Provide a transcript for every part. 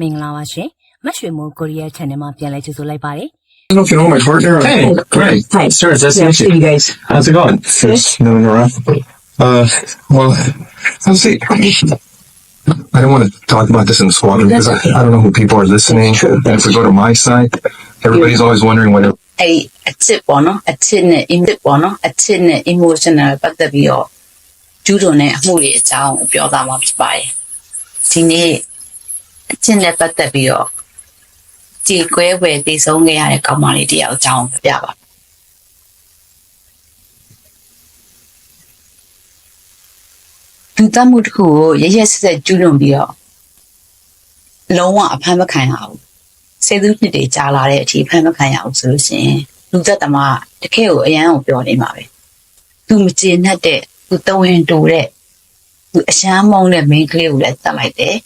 မင်္ဂလာပါရှင်မတ်ရွှေမိုးကိုရီးယား channel မှာပြန်လည်ကြိုဆိုလိုက်ပါတယ် I don't know if you know my partner. Hey, great. Hi. Sure, it's nice to meet you. you guys How's it going? First, no, no, no. Uh, well, I'll see. I don't want to talk about this in squadron because I, I don't know who people are listening. And if we go to my site, everybody's always wondering what. အဲ့ဒီအချစ်ပေါ့နော်အချစ်နဲ့ emotion ပေါ့နော်အချစ်နဲ့ emotional ပတ်သက်ပြီးတော့ကျူးလွန်တဲ့အမှုတွေအကြောင်းကိုပြောသားမှာဖြစ်ပါတယ်ဒီနေ့ အချစ်နဲ့ပတ်သက်ပြီးတော့ကြည်ကွဲဝယ်တည်ဆုံးခဲ့ရတဲ့ကောင်မလေးတယောက်အကြောင်းကိုပြပါသူတတ်မှုတစ်ခုကိုရရက်ဆက်ဆက်ကျူးလွန်ပြီးတော့လုံးဝအဖမ်းမခံရဘူးဆယ်သူနှစ်တွေကြာလာတဲ့အထိဖမ်းမခံရအောင်ဆိုလို့ရှိရင်လူသက်သမားတကယ့်ကိုအရန်ကိုပြောနေမှာပဲသူမကျေနပ်တဲ့သူတဝင်တူတဲ့သူအရှမ်းမုန်းတဲ့ main ကလေးကိုလည်းတတ်လိုက်တယ်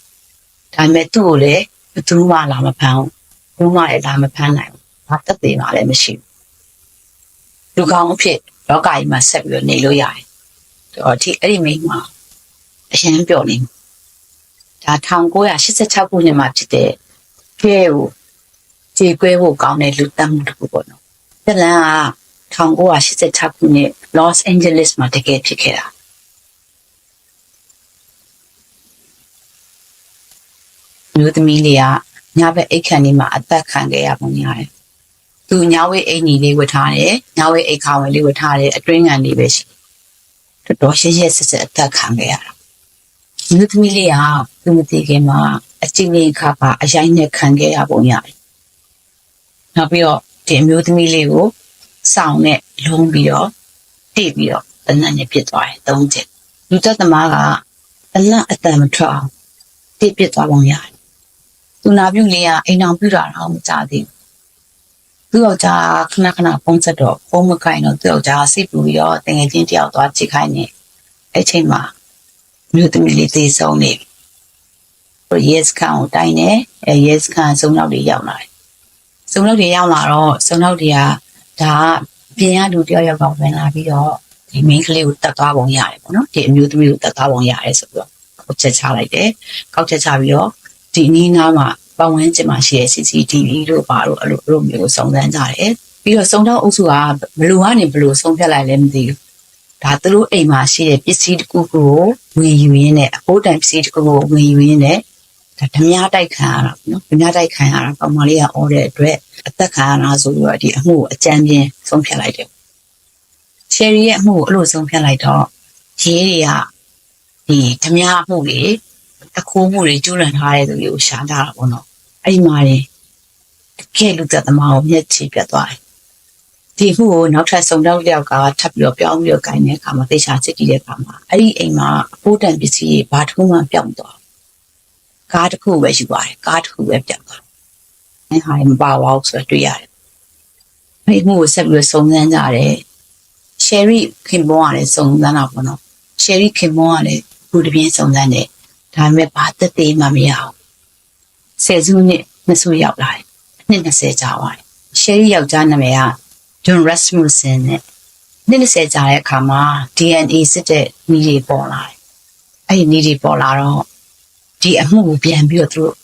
ဒါပေမဲ့သူ့ကိုလည်းဘယ်သူမှလာမဖမ်းဘူးဘယ်သူမှလည်းလာမဖမ်းနိုင်ဘူးဘာတက်သေးမှလည်းမရှိဘူးလူကောင်းအဖြစ်လောကကြီးမှာဆက်ပြီးတော့နေလို့ရတယ်တော့ဒီအဲ့ဒီမိန်းမအရှမ်းပြောနေမှာဒါ1986ခုနှစ်မှာဖြစ်တဲ့ကဲကိုကြေကွဲဖို့ကောင်းတဲ့လူတတ်မှုတစ်ခုပေါ့နော်။ဒီလန်က1986ခုနှစ် Los Angeles မှာတကယ်ဖြစ်ခဲ့တာ။ လူသမီးလေးကညဘက်အိတ်ခမ်းလေးမှာအသက်ခံခဲ့ရပုံရတယ်။သူညဝဲအိတ်ညီလေးဝတ်ထားတယ်။ညဝဲအိတ်ခါဝင်လေးဝတ်ထားတယ်အတွင်းငံလေးပဲရှိတယ်။တော်တော်ရှက်ရှက်ဆက်ဆက်အသက်ခံခဲ့ရတာ။လူသမီးလေးကသူမသိခင်မှာအချင်းချင်းခါပါအရိုက်နဲ့ခံခဲ့ရပုံရတယ်။နောက်ပြီးတော့ဒီအမျိုးသမီးလေးကိုစောင်းနဲ့လုံးပြီးတော့တိပြီးတော့တနတ်နဲ့ပြစ်သွားတယ်သုံးချက်လူသက်သမားကတနတ်အတန်မထွက်အောင်တိပြစ်သွားပုံရတယ် သူနာပြုလေးကအိမ်အောင်ပြုတာတော့မကြသေးဘူးသူ့ယောက်ျားခဏခဏပုံစက်တော့ပုံမကိုင်းတော့သူ့ယောက်ျားစိတ်ပူပြီးတော့တငယ်ချင်းတယောက်သွားချစ်ခိုင်းနေအဲ့ချိန်မှာမြို့သမီးလေးသေဆုံးနေပြီ yes ခံကိုတိုင်းနေအဲ yes ခံစုံနောက်တွေရောက်လာတယ်စုံလောက်တွေရောက်လာတော့စုံလောက်တွေကဒါကပြင်ရလူတယောက်ယောက်ကဝင်လာပြီးတော့ဒီ main ကလေးကိုတတ်သွားပုံရတယ်ပေါ့နော်ဒီအမျိုးသမီးကိုတတ်သွားပုံရတယ်ဆိုပြီးတော့ကောက်ချက်ချလိုက်တယ်ကောက်ချက်ချပြီးတော့ ဒီနီးနားမှာပတ်ဝန်းကျင်မှာရှိတဲ့ CCTV တို့ဘာလို့အဲ့လိုအဲ့လိုမျိုးကိုစုံစမ်းကြတယ်ပြီးတော့စုံတော့အုပ်စုကဘလူကနေဘလူဆုံးဖြတ်လိုက်လဲမသိဘူးဒါသူတို့အိမ်မှာရှိတဲ့ပစ္စည်းတစ်ခုကိုဝင်ယူရင်းနဲ့အဖို့တိုင်ပစ္စည်းတစ်ခုကိုဝင်ယူရင်းနဲ့ဒါဓမြတိုက်ခံရတာပေါ့နော်ဓမြတိုက်ခံရတာကောင်မလေးကအော်တဲ့အတွက်အသက်ခံရတာဆိုပြီးတော့ဒီအမှုကိုအကြမ်းပြင်းဆုံးဖြတ်လိုက်တယ်။ချယ်ရီရဲ့အမှုကိုအဲ့လိုဆုံးဖြတ်လိုက်တော့ရေးတွေကဒီဓမြအမှုတွေ အခိုးမှုတွေကျူးလွန်ထားတဲ့သူတွေကိုရှာကြတာပေါ့နော်။အဲ့ဒီမှာနေတကယ်လူသက်သမားကိုမျက်ခြေပြတ်သွားတယ်။ဒီအမှုကိုနောက်ထပ်စုံတော့လျောက်ကထပ်ပြီးတော့ပြောင်းပြီးတော့ဂိုင်းတဲ့အခါမှာသေချာစစ်တည်တဲ့အခါမှာအဲ့ဒီအိမ်မှာအဖို့တန်ပစ္စည်းတွေဘာတစ်ခုမှပြောင်းသွားဘူးကားတစ်ခုပဲယူပါတယ်ကားတစ်ခုပဲပြောင်းသွားအဲ့ဟာမပါပါဘူးဆိုတော့တွေ့ရတယ်။အဲ့ဒီမှုကိုဆက်ပြီးတော့စုံစမ်းကြတယ်။ Sherry ခင်ပွန်းကလည်းစုံစမ်းတာပေါ့နော်။ Sherry ခင်ပွန်းကလည်းဘူတပြင်းစုံစမ်းတယ်။ ဒါပေမဲ့ဘာသက်သေးမှမရအောင်။ဆယ်စုနှစ်မဆိုရောက်လာတယ်။နှစ်20ကြာသွားတယ်။ Sherry ယောက်ျားနာမည်က John Rasmussen နဲ့နှစ်20ကြာတဲ့အခါမှာ DNA စစ်တဲ့နည်းတွေပေါ်လာတယ်။အဲ့ဒီနည်းတွေပေါ်လာတော့ဒီအမှုကိုပြန်ပြီးတော့သူတို့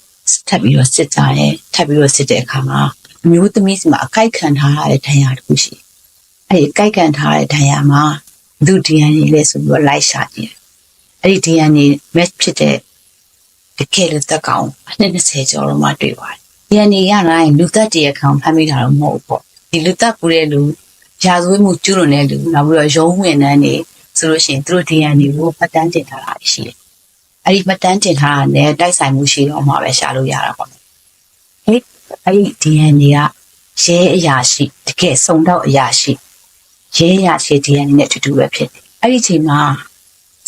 ထပ်ပြီးတော့စစ်ကြတယ်ထပ်ပြီးတော့စစ်တဲ့အခါမှာအမျိုးသမီးစီမှာအကိုက်ခံထားရတဲ့ဒဏ်ရာတစ်ခုရှိတယ်။အဲဒီအကိုက်ခံထားတဲ့ဒဏ်ရာမှာလူ DNA လဲဆိုပြီးတော့လိုက်ရှာကြည့်တယ်။ အဲဒီ DNA match ဖြစ်တဲ့တကယ်လို့တက်ကောင်အနှစ်20ကျော်တော့မှတွေ့ပါတယ်။ DNA ရတိုင်းလူသက်တရခံဖမ်းမိတာတော့မဟုတ်ဘူးပေါ့။ဒီလူသက်ပူတဲ့လူရာဇဝတ်မှုကျူးလွန်တဲ့လူနောက်ပြီးတော့ရုံးဝင်နှန်းနေဆိုလို့ရှိရင်သူတို့ DNA ကိုပတ်တန်းတင်ထားတာရှိတယ်။အဲ့ဒီမတန်းတင်ထားတာနဲ့တိုက်ဆိုင်မှုရှိတော့မှပဲရှာလို့ရတာပေါ့။ဟဲ့အဲ့ဒီ DNA ကရဲအရာရှိတကယ်စုံတော့အရာရှိရဲအရာရှိ DNA နဲ့အတူတူပဲဖြစ်တယ်။အဲ့ဒီချိန်မှာ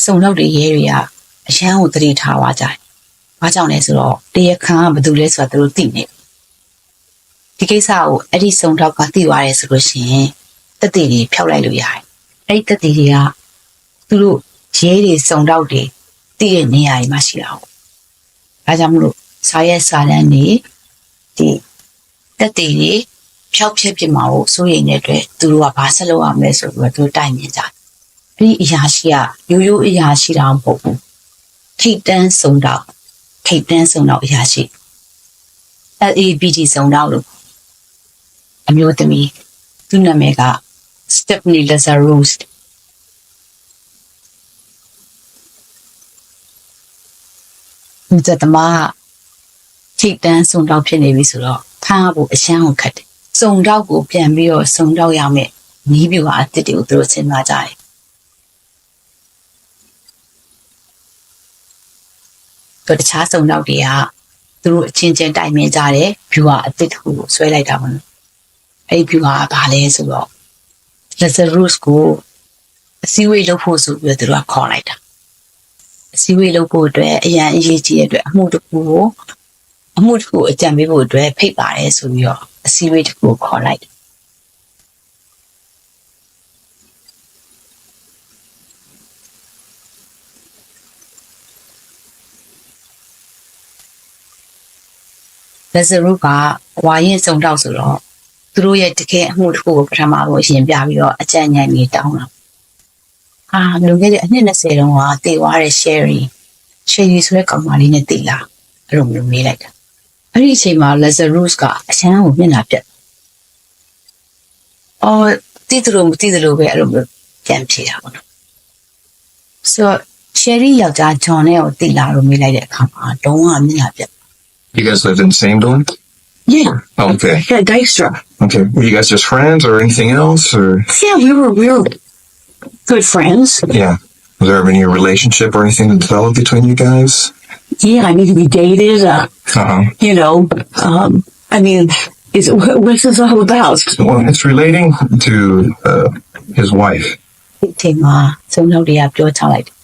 စုံတော့တဲ့ရဲတွေကအရန်ကိုတတိထားသွားကြတယ်။ဘာကြောင့်လဲဆိုတော့တရားခံကဘာလို့လဲဆိုတာသူတို့သိနေတယ်။ဒီကိစ္စကိုအဲ့ဒီစုံတော့ကသိသွားတယ်ဆိုလို့ရှိရင်တက်တည်တွေဖျောက်လိုက်လို့ရတယ်။အဲ့ဒီတက်တည်တွေကသူတို့ရဲတွေစုံတော့တွေတည့်ရဲ့နေရာတွေမှာရှိတာဟုတ်။ဒါကြောင့်မလို့စာရဲစာတန်းနေဒီတက်တည်တွေဖြောက်ဖြစ်ဖြစ်မှာကိုစိုးရိမ်တဲ့အတွက်သူတို့ကဘာဆက်လုပ်ရမလဲဆိုပြီးတော့သူတို့တိုင်မြင်ကြတယ်။ အဲ့ဒီအရာရှိကရိုးရိုးအရာရှိတာမဟုတ်ဘူး။ထိတ်တန်းစုံတော့ထိတ်တန်းစုံတော့အရာရှိ LABG စုံတော့လို့အမျိုးသမီးသူ့နာမည်က Stephanie Lazarus ဒီသက်သမားကထိတ်တန်းစုံတော့ဖြစ်နေပြီဆိုတော့ဖမ်းဖို့အရှမ်းကိုခတ်တယ်စုံတော့ကိုပြန်ပြီးတော့စုံတော့ရမယ်နီးပြွာအစ်စ်တွေကိုသူတို့စဉ်းစားကြတယ် တော့တခြားစုံတော့တွေကသူတို့အချင်းချင်းတိုင်ပင်ကြတယ်ဘျူဟာအစ်စ်တစ်ခုကိုဆွဲလိုက်တာပေါ့နော်အဲ့ဒီဘျူဟာကဘာလဲဆိုတော့ Lazarus ကိုအစည်းအဝေးလုပ်ဖို့ဆိုပြီးတော့သူတို့ကခေါ်လိုက်တာအစည်းအဝေးလုပ်ဖို့အတွက်အရန်အရေးကြီးတဲ့အတွက်အမှုတစ်ခုကိုအမှုတစ်ခုအကြံပေးဖို့အတွက်ဖိတ်ပါတယ်ဆိုပြီးတော့အစည်းအဝေးတစ်ခုကိုခေါ်လိုက်တယ် လက်စရုကဝါရင်စုံတော့ဆိုတော့သူတို့ရဲ့တကယ်အမှုတစ်ခုကိုပထမဆုံးရှင်းပြပြီးတော့အကြံဉာဏ်ကြီးတောင်းတာအာလူခဲ့တဲ့အနှစ်20တုန်းကတည်သွားတဲ့ Sherry Sherry ဆိုတဲ့ကောင်မလေးနဲ့တည်လာအဲ့လိုမျိုးမေးလိုက်တာအဲ့ဒီအချိန်မှာ Lazarus ကအချမ်းကိုမျက်နှာပြတ်အော်တည်သူလို့မတည်သူလို့ပဲအဲ့လိုမျိုးပြန်ဖြေတာပေါ့နော်ဆိုတော့ Sherry ယောက်ျား John နဲ့ကိုတည်လာလို့မေးလိုက်တဲ့အခါမှာတော့မျက်နှာပြတ် You guys lived in the same dorm? Yeah, Okay. yeah, Dykstra. Okay. Were you guys just friends or anything else? Or Yeah, we were we were good friends. yeah. Was there ever any relationship or anything that developed between you guys? Yeah, I mean we dated. Uh, Uh-huh. you know, um, I mean, is what, what's this all about? Well, it's relating to uh, his wife. ဒီအချိန်မှာသုံးနောက်တည်းကပြောချလိုက်တယ်။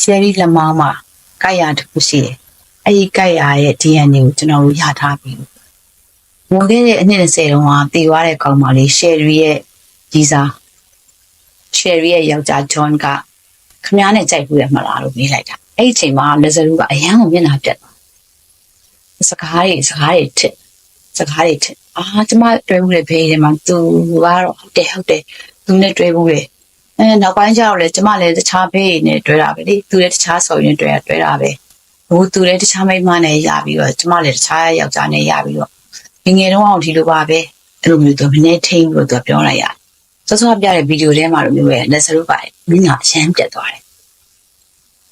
ရှယ်ရီလက်မောင်းမှာကိုက်ရတစ်ခုရှိတယ်။ အဲဒီကိုက်ရရဲ့ DNA ကိုကျွန်တော်တို့ရထားပြီ။ဝင်ခဲ့တဲ့အနှစ်20တုန်းကတည်သွားတဲ့ကောင်မလေးရှယ်ရီရဲ့ကြီးစားရှယ်ရီရဲ့ယောက်ျားဂျွန်ကခမည်းနဲ့ကြိုက်ဘူးရမလားလို့မေးလိုက်တာ။အဲ့ဒီအချိန်မှာလက်ဇရူကအရန်ကိုမျက်နှာပြတ်သွား။စကားတွေစကားတွေထစ်စကားတွေထစ်အာကျမတွဲမှုတွေဖေးတယ်မှာသူကတော့ဟုတ်တယ်ဟုတ်တယ်သူနဲ့တွဲမှုတွေအဲနောက်ပိုင်းကျတော့လေကျမလည်းတခြားဖေးနဲ့တွဲတာပဲလေသူလည်းတခြားဆော်ရင်တွဲတာတွဲတာပဲ ဟိုသူလည်းတခြားမိန်းမနဲ့ရပြီးတော့ကျမလည်းတခြားယောက်ျားနဲ့ရပြီးတော့ငယ်ငယ်တုန်းအောင်ဒီလိုပါပဲအဲ့လိုမျိုးသူမနေထိန်ပြီးတော့သူပြောလိုက်ရစောစောပြတဲ့ဗီဒီယိုထဲမှာလိုမျိုးပဲလက်စရုပ်ပါတယ်မင်းကအရှမ်းပြတ်သွားတယ်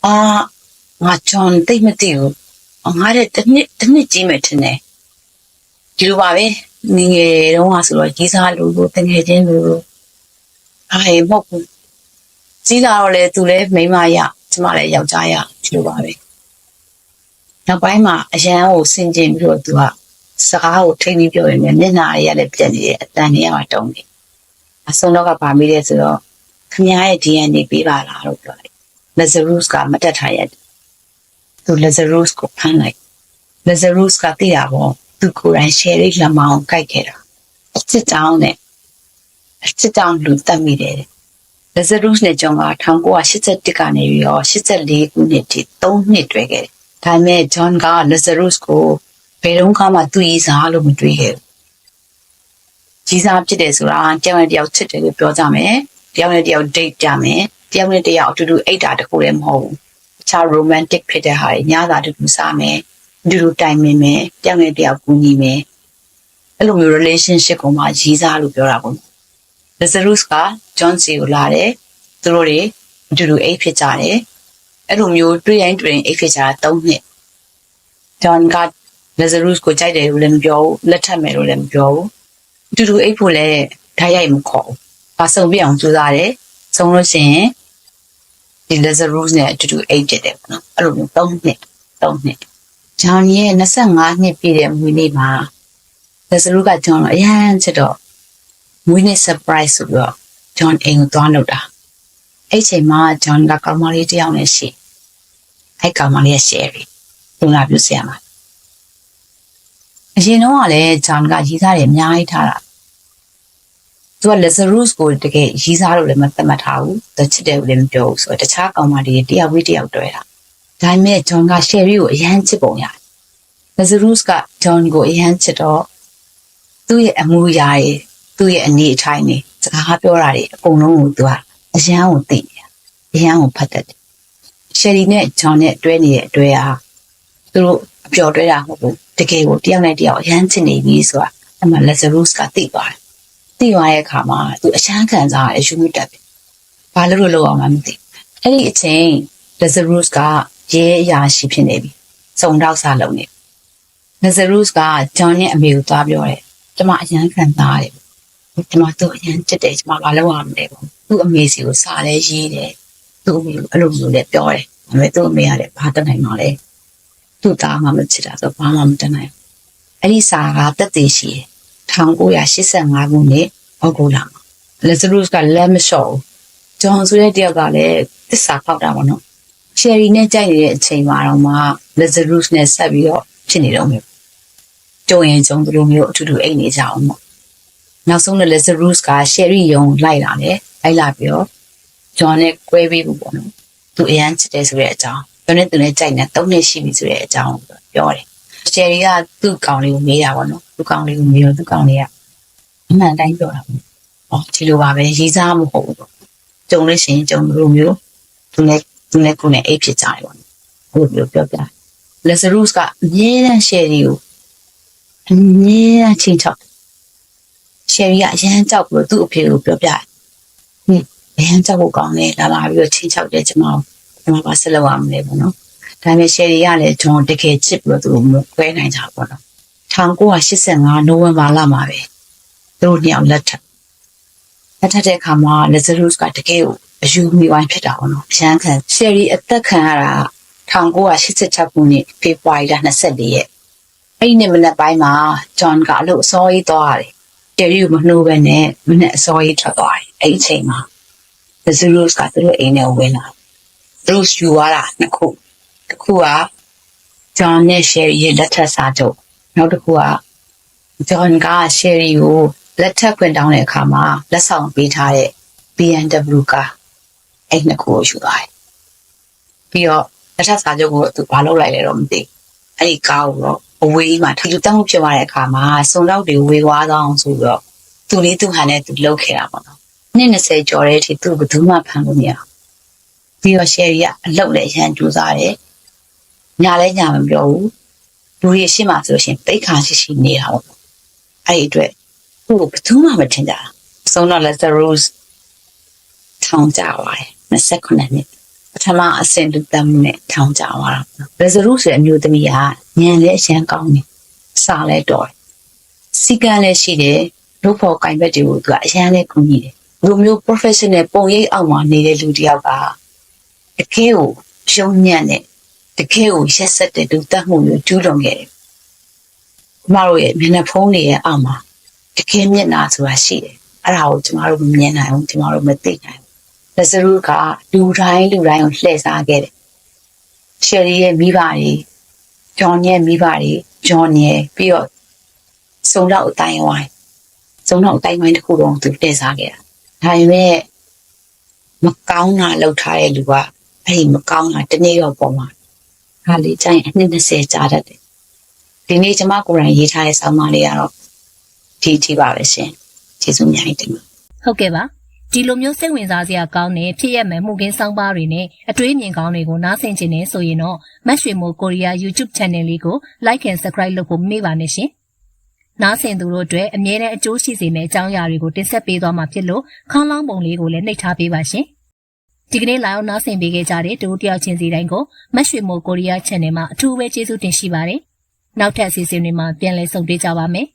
အာငါဂျွန်တိတ်မသိဘူးငါတဲ့တစ်နှစ်တစ်နှစ်ကြီးမယ်ထင်တယ်ဒီလိုပါပဲငယ်ငယ်တုန်းကဆိုတော့ကြီးစားလို့တငယ်ချင်းလို့အာရေမဟုတ်ဘူးကြီးလာတော့လေသူလည်းမိန်းမရကျမလည်းယောက်ျားရဒီလိုပါပဲ နောက်ပိုင်းမှာအရန်ကိုဆင်ကျင်ပြီးတော့သူကစကားကိုထိန်းပြီးပြောရင်လည်းမျက်နှာရလည်းပြက်နေတယ်အတန်ကြီးကတုံးနေအဆုံးတော့ကပါမိတယ်ဆိုတော့ခမရဲ့ DNA ပေးပါလားလို့ပြောလိုက် Lazarus ကမတက်ထားရဲ့သူ Lazarus ကိုဖမ်းလိုက် Lazarus ကသိတာပေါ့သူကိုယ်တိုင် share လေးလက်မအောင်ကြိုက်ခဲ့တာအစ်စ်တောင်းနဲ့အစ်စ်တောင်းလူတက်မိတယ် Lazarus နဲ့ကျွန်တော်က1981ကနေပြီးတော့84ခုနှစ်ထိ3နှစ်တွေ့ခဲ့တယ် ဒါပေမဲ့ John က Lazarus ကိုဘယ်တော့မှသူ့ရေးစားလို့မတွေ့ခဲ့ဘူးကြီးစားဖြစ်တယ်ဆိုတာတယောက်နဲ့တယောက်ချစ်တယ်လို့ပြောကြမယ်တယောက်နဲ့တယောက် date ကြမယ်တယောက်နဲ့တယောက်အတူတူအိတ်တာတခုလည်းမဟုတ်ဘူးတခြား romantic ဖြစ်တဲ့ဟာတွေညစာတူတူစားမယ်အတူတူတိုင်ပင်မယ်တယောက်နဲ့တယောက်ကူညီမယ်အဲ့လိုမျိုး relationship ကိုမှရည်စားလို့ပြောတာပေါ့ Lazarus က John C ကိုလာတယ်သူတို့တွေအတူတူအိတ်ဖြစ်ကြတယ် အဲ့လိုမျိုးတွေ့ရင်တွေ့ရင်အိတ်ဖြစ်ကြတာ၃နှစ် John က Lazarus ကိုကြိုက်တယ်လို့လည်းမပြောဘူးလက်ထပ်မယ်လို့လည်းမပြောဘူးအတူတူအိတ်ဖို့လည်းဓာတ်ရိုက်မခေါ်ဘူး။ပါဆုံပြအောင်ကြိုးစားတယ်။ဆုံးလို့ရှိရင်ဒီ Lazarus နဲ့အတူတူအိတ်ဖြစ်တယ်ပေါ့နော်။အဲ့လိုမျိုး၃နှစ်၃နှစ်။ John ရဲ့25နှစ်ပြည့်တဲ့မွေးနေ့မှာ Lazarus က John ကိုအရန်ချစ်တော့မွေးနေ့ surprise ဆိုပြီးတော့ John အိမ်ကိုသွားလုပ်တာ။အဲ့ချိန်မှာ John ကကောင်မလေးတစ်ယောက်နဲ့ရှိ။ အဲ့ကောင်မလေးရဲ့ Sherry သူလာပြဆရာမှာအရင်တော့ကလည်းဂျွန်ကရီးစားတယ်အများကြီးထားတာသူက Lazarus ကိုတကယ်ရီးစားလို့လည်းမသတ်မှတ်ထားဘူးသူချစ်တယ်လို့လည်းမပြောဘူးဆိုတော့တခြားကောင်မလေးတယောက်ဝေးတယောက်တွဲတာဒါပေမဲ့ဂျွန်က Sherry ကိုအရန်ချစ်ပုံရတယ် Lazarus ကဂျွန်ကိုအရန်ချစ်တော့သူ့ရဲ့အမှုရာတွေသူ့ရဲ့အနေအထိုင်တွေစကားပြောတာတွေအကုန်လုံးကိုသူကအရန်ကိုသိတယ်အရန်ကိုဖတ်တတ်တယ် Sherry နဲ့ John နဲ့တွဲနေတဲ့အတွေ့အဟာသူတို့အပျော်တွဲတာမဟုတ်ဘူးတကယ်ကိုတယောက်နဲ့တယောက်အရန်ချစ်နေပြီဆိုတာအမှ Lazarus ကသိပါတယ်သိသွားတဲ့အခါမှာသူအချမ်းခံစားရယူမိတက်ပြီဘာလို့လို့လောက်အောင်မှမသိအဲ့ဒီအချိန် Lazarus ကရဲအရာရှိဖြစ်နေပြီစုံတော့စားလုံးနေ Lazarus က John ရဲ့အမေကိုသွားပြောတယ်ကျမအရန်ခံစားရတယ်ကျမတို့အရန်ချစ်တယ်ကျမဘာလို့အောင်မလဲပေါ့သူ့အမေစီကိုစားလဲရေးတယ် သူ့အမေကိုအဲ့လိုမျိုးလဲပြောတယ်ဒါပေမဲ့သူ့အမေကလည်းဘာတတ်နိုင်မှာလဲသူ့သားမှမချစ်တာဆိုဘာမှမတတ်နိုင်ဘူးအဲ့ဒီစာကတက်သေးရှိတယ်1985ခုနှစ်အောက်တိုဘာမှာ Lazarus ကလက်မလျှော့ဘူးဂျွန်ဆိုတဲ့တယောက်ကလည်းသစ္စာဖောက်တာပေါ့နော် Sherry နဲ့ကြိုက်နေတဲ့အချိန်မှာတော့မှ Lazarus နဲ့ဆက်ပြီးတော့ဖြစ်နေတော့မယ်ကြုံရင်ကြုံသူလိုမျိုးအထူးတူအိတ်နေကြအောင်ပေါ့နောက်ဆုံးတော့ Lazarus က Sherry ယုံလိုက်လာတယ်လိုက်လာပြီးတော့ John နဲ့꿰ပေးဖို့ပေါ့နော်သူအရန်ချစ်တယ်ဆိုတဲ့အကြောင်းသူနဲ့သူနဲ့ကြိုက်နေ၃နှစ်ရှိပြီဆိုတဲ့အကြောင်းကိုပြောတယ်။ရှယ်ရီကသူ့ကောင်လေးကိုမေးတာပေါ့နော်။သူ့ကောင်လေးကိုမေးတော့သူ့ကောင်လေးကအမှန်တိုင်းပြောတာပေါ့။အော်ဒီလိုပါပဲရေးစားမဟုတ်ဘူးပေါ့။ကြုံလို့ရှိရင်ကြုံလို့မျိုးသူနဲ့သူနဲ့ကိုယ်နဲ့အိတ်ဖြစ်ကြတယ်ပေါ့နော်။ဟုတ်ပြောပြောပြ။ Lazarus ကအမြဲတမ်းရှယ်ရီကိုအမြဲတမ်းချင်းချောက်ရှယ်ရီကအရန်ကြောက်ပြီးတော့သူ့အဖေကိုပြောပြတယ်။ ဟင်းအရန်ကြောက်ဖို့ကောင်းတယ်လာလာပြီးတော့ချင်းချောက်တယ်ကျွန်တော်ကျွန်မပါဆက်လုပ်ရမလဲပေါ့နော်။ဒါပေမဲ့ရှယ်ရီကလည်းကျွန်တော်တကယ်ချစ်ပြီးတော့သူမခွဲနိုင်ကြဘူးပေါ့နော်။1985နိုဝင်ဘာလမှာပဲသူတို့ညောင်လက်ထပ်လက်ထပ်တဲ့အခါမှာ Lazarus ကတကယ်ကိုအယူမိဝိုင်းဖြစ်တာပေါ့နော်။ရှမ်းခံရှယ်ရီအသက်ခံရတာ1986ခုနှစ်ဖေဖော်ဝါရီလ24ရက်အဲ့ဒီနေ့မနက်ပိုင်းမှာဂျွန်ကအလို့အစောကြီးသွားတယ်။ရှယ်ရီကိုမနှိုးဘဲနဲ့မနက်အစောကြီးထွက်သွားတယ်။အဲ့ဒီအချိန်မှာ Lazarus ကသူတို့အိမ်ထဲဝင်လာတယ်သူတို့ယူသွားတာနှစ်ခုတစ်ခုက John နဲ့ Sherry ရဲ့လက်ထပ်စာချုပ်နောက်တစ်ခုက John က Sherry ကိုလက်ထပ်ခွင့်တောင်းတဲ့အခါမှာလက်ဆောင်ပေးထားတဲ့ BMW ကအဲ့နှစ်ခုကိုယူသွားတယ်ပြီးတော့လက်ထပ်စာချုပ်ကိုသူဘာလုပ်လိုက်လဲတော့မသိဘူးအဲ့ဒီကားကိုတော့အဝေးမှာထူထူတောင်းဖြစ်သွားတဲ့အခါမှာစုံတော့တွေဝေသွားအောင်ဆိုပြီးတော့သူလေးသူဟန်နဲ့သူလှုပ်ခဲ့တာပေါ့နော် နှစ်20ကျော်တဲ့အထိသူဘယ်သူမှဖမ်းလို့မရဘူးပြီးတော့ share ရအလောက်လည်းရန်ကြိုးစားတယ်။ညာလည်းညာမပြောဘူး။လူတွေရှင်းမှဆိုလို့ရှိရင်ပိတ်ခါရှိရှိနေတာပေါ့။အဲ့ဒီအတွက်သူ့ကိုဘယ်သူမှမထင်ကြတာ။ဆုံးတော့ Lazarus ထောင်ကြပါတယ်29နှစ်ပထမအဆင့်လူတက်မှုနဲ့ထောင်ကြသွားတာ။ Lazarus ရဲ့အမျိုးသမီးကညံလည်းအရန်ကောင်းတယ်။စာလည်းတော်တယ်။စီကံလည်းရှိတယ်။လို့ဖို့ကင်ဘက်တွေကိုသူကအရန်လည်းကူညီတယ်။ လူမျိုး professional ပုံရိပ်အောက်မှာနေတဲ့လူတစ်ယောက်ကတကယ်ကိုရှုံးညံ့တဲ့တကယ်ကိုရက်ဆက်တဲ့လူတက်မှုမျိုးကျူးလွန်ခဲ့တယ်။ကျမတို့ရဲ့မျက်နှာဖုံးတွေရဲ့အောက်မှာတကယ်မျက်နှာဆိုတာရှိတယ်။အဲ့ဒါကိုကျမတို့မမြင်နိုင်ဘူးကျမတို့မသိနိုင်ဘူး။လက်စရုကလူတိုင်းလူတိုင်းကိုလှည့်စားခဲ့တယ်။ရှယ်ရီရဲ့မိဘတွေဂျွန်ရဲ့မိဘတွေဂျွန်ရဲ့ပြီးတော့စုံတော့အတိုင်းဝိုင်းစုံတော့အတိုင်းဝိုင်းတစ်ခုလုံးသူလှည့်စားခဲ့တာ။ ဒါပေမဲ့မကောင်းတာလောက်ထားတဲ့လူကအဲ့ဒီမကောင်းတာတနေ့တော့ပေါ်မှာဟာလေကျရင်အနှစ်20ကြာတတ်တယ်ဒီနေ့ကျမကိုယ်တိုင်ရေးထားတဲ့ဆောင်းပါးလေးကတော့ဒီအထိပါပဲရှင်ကျေးဇူးအများကြီးတင်ပါဟုတ်ကဲ့ပါဒီလိုမျိုးစိတ်ဝင်စားစရာကောင်းတဲ့ဖြစ်ရမယ်မှုကင်းဆောင်ပါတွေနဲ့အတွေးမြင်ကောင်းတွေကိုနားဆင်ချင်နေဆိုရင်တော့မတ်ရွှေမိုးကိုရီးယား YouTube Channel လေးကို Like and Subscribe လုပ်ဖို့မမေ့ပါနဲ့ရှင် နားဆင်သူတို့အတွက်အမြဲတမ်းအကျိုးရှိစေမယ့်အကြောင်းအရာတွေကိုတင်ဆက်ပေးသွားမှာဖြစ်လို့ခေါင်းလောင်းပုံလေးကိုလည်းနှိပ်ထားပေးပါရှင်ဒီကနေ့လာအောင်နားဆင်ပေးခဲ့ကြတဲ့တူတယောက်ချင်းစီတိုင်းကိုမတ်ရွှေမိုးကိုရီးယား Channel မှာအထူးပဲကျေးဇူးတင်ရှိပါတယ်နောက်ထပ်အစီအစဉ်တွေမှာပြန်လည်ဆုံတွေ့ကြပါမယ်